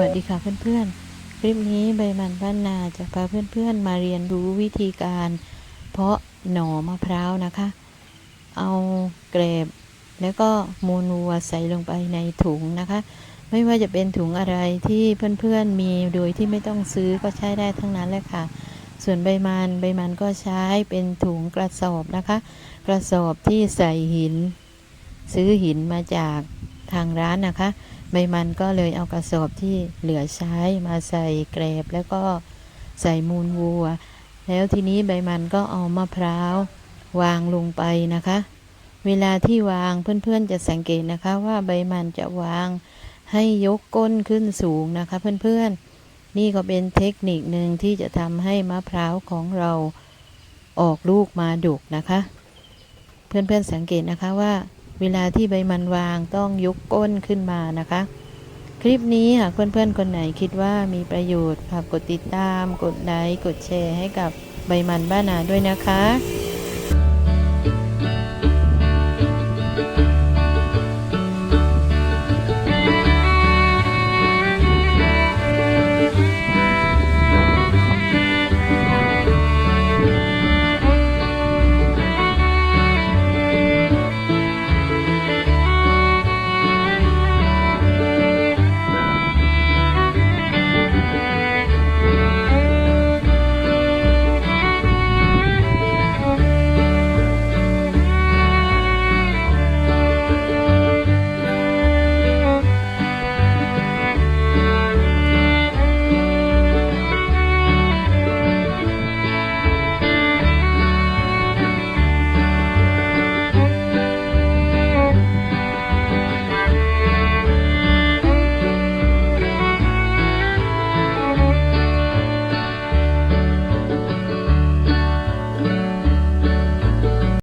วัสดีค่ะเพื่อนๆ คลิปนี้ใบมันบ้านนาจะพาเพื่อนๆมาเรียนรู้วิธีการ เพาะหน่อมะพร้าวนะคะ เอาเกรบแล้วก็มูลวัวใส่ลงไปในถุงนะคะ ไม่ว่าจะเป็นถุงอะไรที่เพื่อนๆมีโดยที่ไม่ต้องซื้อก็ใช้ได้ทั้งนั้นแหละค่ะ ส่วนใบมันใบมันก็ใช้เป็นถุงกระสอบนะคะ กระสอบที่ใส่หิน ซื้อหินมาจาก ทางร้านนะคะ ใบมันก็เลยเอากระสอบที่เหลือใช้มาใส่แกรบแล้วก็ใส่มูลวัว แล้วทีนี้ใบมันก็เอามะพร้าว วางลงไปนะคะ เวลาที่วางเพื่อนๆจะสังเกตนะคะว่าใบมันจะวางให้ยกก้นขึ้นสูงนะคะเพื่อนๆ นี่ก็เป็นเทคนิคหนึ่งที่จะทำให้มะพร้าวของเราออกลูกมาดุกนะคะ เพื่อนๆสังเกตนะคะว่า เวลาที่ใบมันวางต้องยกก้นขึ้นมานะคะ คลิปนี้หากเพื่อนๆคนไหนคิดว่ามีประโยชน์ฝากกดติดตาม กดไลค์กดแชร์ให้กับใบมันบ้านาด้วยนะคะ